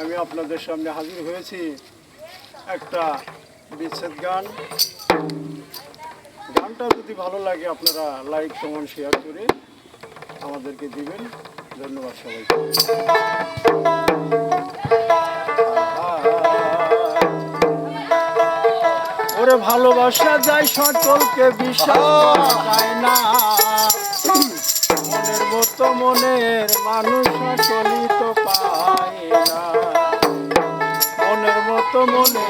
আমি আপনাদের সামনে হাজির হয়েছি একটা বিচ্ছেদ গান। গানটা যদি ভালো লাগে আপনারা লাইক, কমেন্ট, শেয়ার করে আমাদেরকে দিবেন। ধন্যবাদ সবাইকে। ওরে ভালোবাসা যায় সকলকে বিশ্বাস যায় না। মনের মতো মনের মানুষ সকলই তো Come on now.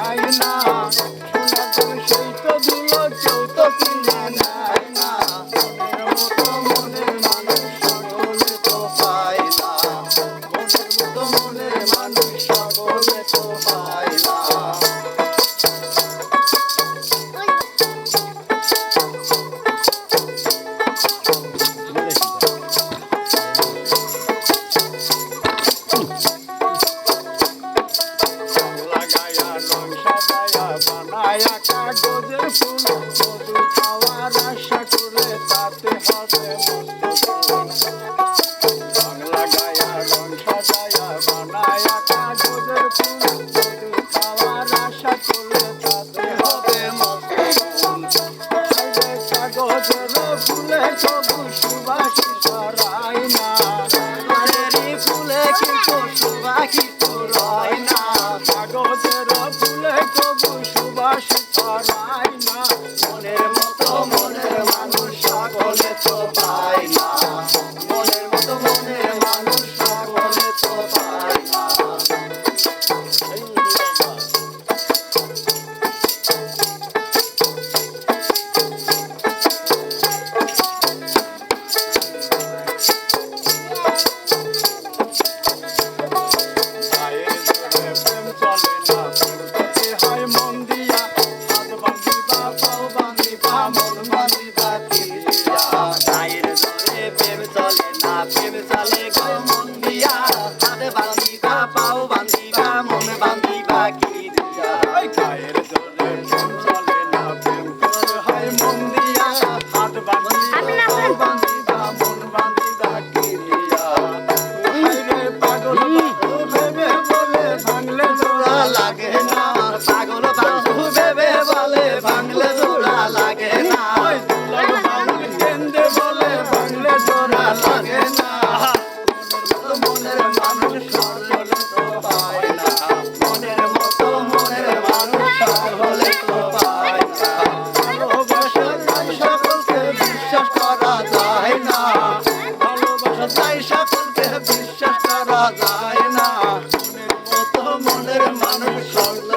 long